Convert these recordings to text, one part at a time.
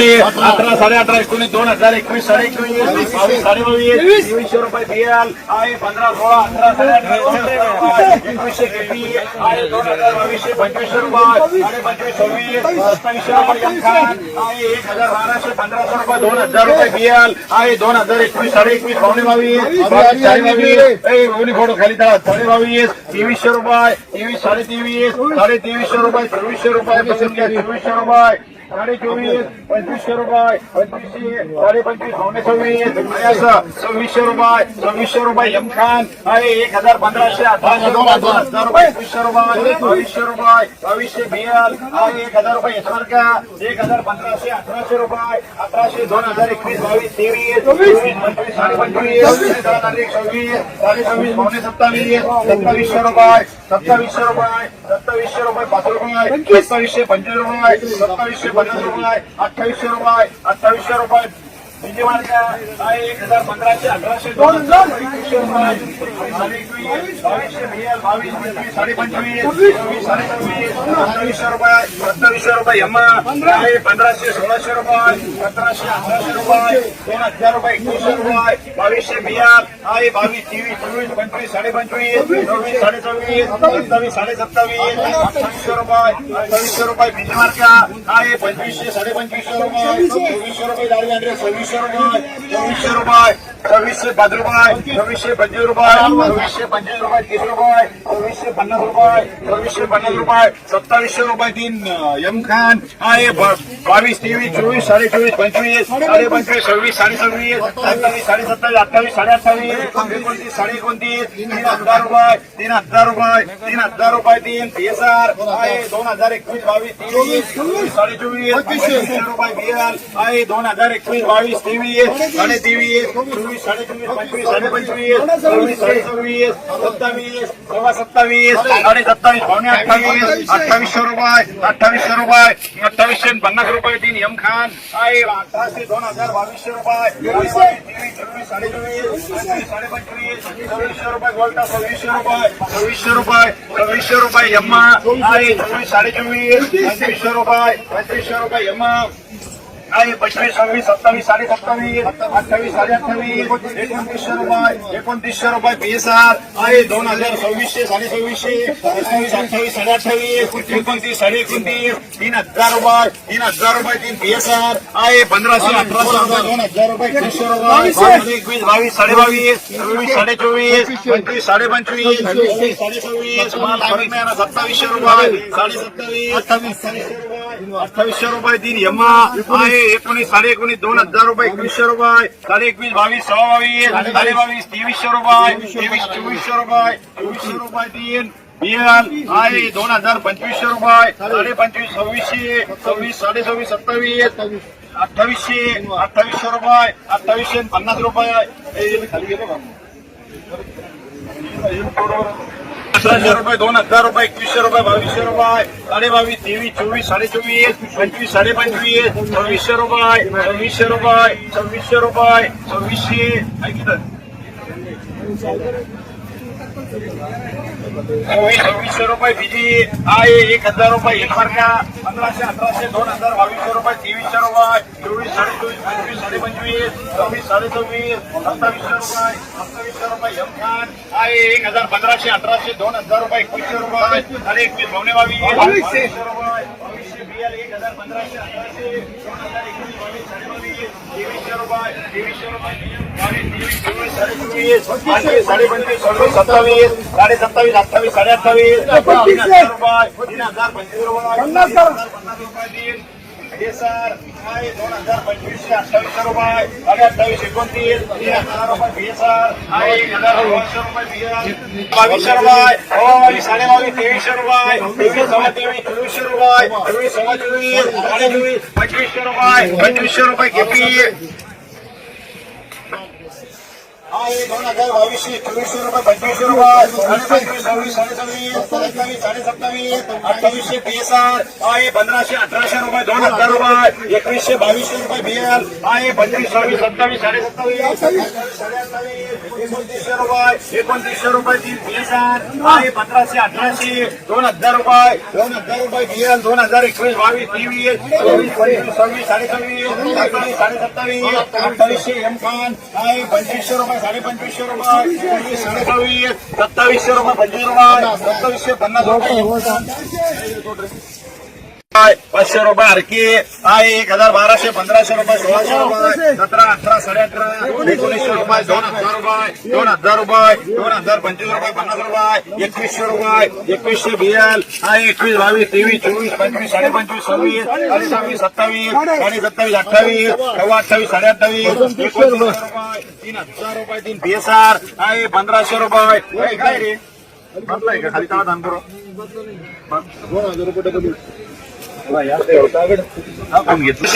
अठरा साडे अठरा एकोणीस दोन हजार एकवीस साडे एकवीस बावीस साडे बावीस तेवीसशे रुपये बियाल आहे पंधरा सोळा अठरा साडे अठरा एकवीसशे तेवीस आहे दोन हजार बावीसशे पंचवीसशे रुपये साडे पंचवीस सव्वीस सत्तावीसशे रुपये यमखान आहे एक हजार बाराशे पंधराशे रुपये दोन हजार रुपये बियाल आहे दोन हजार एकवीस साडे एकवीस पावणे बावीस बावीस साडे बावीस ए दोन्ही फोटो खाली तळा साडे बावीस तेवीसशे रुपये तेवीस साडे तेवीस साडे तेवीसशे रुपये चोवीसशे रुपये बसून घ्या चोवीसशे रुपये સાડી ચોવીસ પંચવીસો રૂપાય પંચવીસ સાડી પંચવીસ સોને છવ્વીસ છવ્વીસો રૂપાય છવ્વીસો રૂપિયા યમખાન અરે એક હજાર પંદરસો હજાર રૂપિયા એકવીસો રૂપિયા બાવીસો રૂપિયા બાવીસો બિયલ અરે એક હજાર રૂપિયા, યશવરકા, એક હજાર પંદરસો અઠરાસો રૂપાય અઠરાસો દોન હજાર એકવીસ, બાવીસ ત્રેવીસ ચોવીસ, પંચવીસ, સાડી પંચવીસ, સાડી છવ્વીસ સાડી છવ્વીસ સોને સત્તાવીસ, સત્તાવીસો રૂપાય સત્તાવીસો રૂપાય સત્તાવીસશો રૂપિયા પાછળ રૂપિયા સત્તાવીસશો પંચોતેર રૂપિયા સત્તાવીસશો પંચોતેર રૂપિયા અઠાવીસશો રૂપિયા અઠાવીસશો રૂપિયા सत्तावीसशे रुपये एक हजार पंधराशे अठराशे दोन हजार बावीसशे बियाल बावीस पंचवीस साडे पंचवीस सव्वीस साडे सव्वीस सत्तावीसशे रुपये सत्तावीसशे रुपये यम्मा आहे पंधराशे सोळाशे रुपये सतराशे अठराशे रुपये दोन हजार रुपये एकवीसशे रुपये बावीसशे बियाल आहे बावीस तेवीस चोवीस पंचवीस साडे पंचवीस साडे चोवीस सत्तावीस साडे सत्तावीस अठ्ठावीसशे रुपये अठ्ठावीसशे रुपये बिजमार्का आहे पंचवीसशे साडे पंचवीसशे रुपये चोवीसशे रुपये लाडू सव्वीस सव्वीसशे रुपये चोवीसशे रुपये सव्वीसशे पाच रुपये सव्वीसशे पंचवीस रुपये सव्वीसशे पंचवीस रुपये तीस रुपये सव्वीसशे पन्नास रुपये सव्वीसशे पन्नास रुपये सत्तावीसशे रुपये तीन एम खान आहे ब- बावीस तेवीस चोवीस साडे चोवीस पंचवीस साडे पंचवीस सव्वीस साडे सव्वीस सत्तावीस साडे सत्तावीस अठ्ठावीस साडे अठ्ठावीस एकोणतीस साडे एकोणतीस तीन हजार रुपये तीन हजार रुपये तीन हजार रुपये तीन पीएसआर आहे दोन हजार एकवीस बावीस तेवीस चोवीस साडे चोवीस पंचवीसशे रुपये बीएल आहे दोन हजार एकवीस बावीस ત્રીવીસ સાડે ત્રીવીસ ચોવીસ સાડે ચોવીસ પંચવીસ સાડે પંચવીસ છવ્વીસ સાડે છવ્વીસ સત્તાવીસ, સવા સત્તાવીસ સાડે સત્તાવીસ પોણે અઠાવીસ અઠાવીસો રૂપિયા અઠાવીસો રૂપિયા અઠાવીસો પન્નાસ રૂપિયા થી નિયમ ખાન. અઠાસી ત્રણ હજાર બાવીસો રૂપિયા સાડે ચોવીસ સાડે પંચવીસ છવ્વીસો રૂપિયા, ગોલ્ટા, છવ્વીસો રૂપિયા છવ્વીસો રૂપિયા છવ્વીસો રૂપિયા યમા સાડે ચોવીસ પંચવીસો રૂપિયા પંચવીસો चोवीस साडे चोवीस पंचवीसशे रुपये पंचवीसशे रुपये यम्मा आहे पंचवीस सव्वीस सत्तावीस साडे सत्तावीस अठ्ठावीस साडे अठ्ठावीस एकोणतीसशे रुपये एकोणतीसशे रुपये पीएसआर आहे दोन हजार सव्वीसशे साडे सव्वीसशे सत्तावीस अठ्ठावीस साडे अठ्ठावीस एकोणतीस साडे एकोणतीस तीन हजार रुपये तीन हजार रुपये तीन पीएसआर आहे पंधराशे अठराशे रुपये दोन हजार रुपये एकवीसशे रुपये बावीस, एकवीस बावीस साडे बावीस चोवीस साडे चोवीस पंचवीस साडे पंचवीस सव्वीस साडे सव्वीस माल फरक नाही आला, सत्तावीसशे रुपये साडे सत्तावीस अठ्ठावीस रुपये अठ्ठावीसशे रुपये तीन यम्मा आहे एकोणीस साडे અઠાવીસો રૂપિયા દિન. એમાં એકોણીસ સાડી એકોણીસ દોન હજાર રૂપિયા એકવીસો રૂપિયા સાડી એકવીસ બાવીસ સો બાવીસ, સાડી બાવીસ, ત્રેવીસો રૂપિયા ત્રેવીસ, ચોવીસો રૂપિયા ચોવીસો રૂપિયા દિન. દોન હજાર પંચવીસો રૂપિયા સાડી પંચવીસ, છવ્વીસે છવ્વીસ, સાડી છવ્વીસ, સત્તાવીસ અઠાવીસે અઠાવીસો રૂપિયા અઠાવીસે પન્નાસ રૂપિયા ત્રણસો રૂપિયા દોન હજાર રૂપિયા ચોવીસ સાડે ચોવીસ પંચવીસ સાડે પંચવીસ છવ્વીસો રૂપિયા છવ્વીસો રૂપિયા છવ્વીસો રૂપિયા છવ્વીસે રૂપિયા બીજી આ એક હજાર રૂપિયા એક માર્કા પંદરસો અઢારસો દોન હજાર બાવીસો રૂપિયા ત્રેવીસો રૂપિયા ચોવીસ સાડી तेवीसशे रुपये चोवीस साडे चोवीस पंचवीस साडे पंचवीस सव्वीस साडे सव्वीस सत्तावीसशे रुपये सत्तावीसशे रुपये एम खान आहे एक हजार पंधराशे अठराशे दोन हजार रुपये एकवीसशे रुपये साडे एकवीस पावणे बावीस बावीसशे रुपये बावीसशे बियाल एक हजार पंधराशे अठराशे दोन हजार एकवीस बावीस साडे बावीस तेवीसशे रुपये तेवीसशे रुपये बावीस तेवीस चोवीस साडे चोवीस पंचवीस साडे पंचवीस सव्वीस सत्तावीस साडे सत्तावीस अठ्ठावीस साडे अठ्ठावीस तीन हजार દેસાર ને અઠાવીસો રૂપિયા અને એક હજાર ઓગણસો રૂપિયા બાવીસો રૂપિયા બાવીસ સાડે બાવીસ ત્રેવીસો રૂપિયા ત્રેવીસ સવા ત્રેવીસ ચોવીસો રૂપિયા ચોવીસ સવા ચોવીસ સાડે ચોવીસ પચીસો રૂપિયા પચીસો રૂપિયા કેપી અઠ્ઠાવીસે પીએસઆર, આ એ પંદરાશે અઢારશે રૂપિયા દોઢ હજાર રૂપિયા એકવીસશે બાવીસશે રૂપિયા બીએલ, આ એ પંચવીસ બાવીસ સત્તાવીસ સાડે સત્તાવીસ એકોણત્રીસો રૂપિયા પીએસઆર, આ એ પંદરાશે અઢારશે દોઢ હજાર રૂપિયા દોઢ હજાર રૂપિયા બીએલ, દોઢ હજાર એકવીસ, બાવીસ, ત્રેવીસ, ચોવીસ પચીસ છવ્વીસ સાડે છવ્વીસ સાડે સત્તાવીસ અઠ્ઠાવીસશે એમ ખાન, આ એ પંચવીસો રૂપિયા સાડી પંચવીસો રૂપિયા સત્તાવીસ સત્તાવીસો રૂપિયા પંચવીસ રૂપિયા સત્તાવીસો પંદર રૂપિયા रुपये पाचशे रुपये हरकी. आहे एक हजार बाराशे पंधराशे रुपये सोळाशे रुपये सतरा अठरा साडे अठरा एकोणीसशे रुपये दोन हजार रुपये दोन हजार रुपये दोन हजार पंचवीस रुपये पन्नास रुपये एकवीसशे रुपये एकवीसशे बिएल आहे एकवीस बावीस तेवीस चोवीस पंचवीस साडे पंचवीस सव्वीस साडे सव्वीस सत्तावीस साडे सत्तावीस अठ्ठावीस सव्वा अठ्ठावीस साडे अठ्ठावीस एकोणतीसशे रुपये तीन हजार रुपये तीन बीएसआर आहे पंधराशे रुपये. काय- रे? बदलाय का खाली? तळा दान करू. दोन हजार रुपये आपण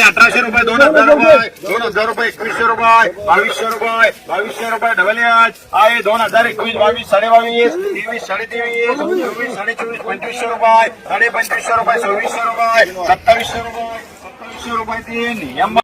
अठराशे रुपये दोन हजार रुपये दोन हजार रुपये एकवीसशे रुपये बावीसशे रुपये बावीसशे रुपये डबल एच आहे दोन हजार एकवीस बावीस साडे बावीस तेवीस साडे तेवीस चोवीस साडे चोवीस पंचवीसशे रुपये साडे पंचवीसशे रुपये सव्वीसशे रुपये सत्तावीसशे रुपये सत्तावीसशे रुपये तीन एम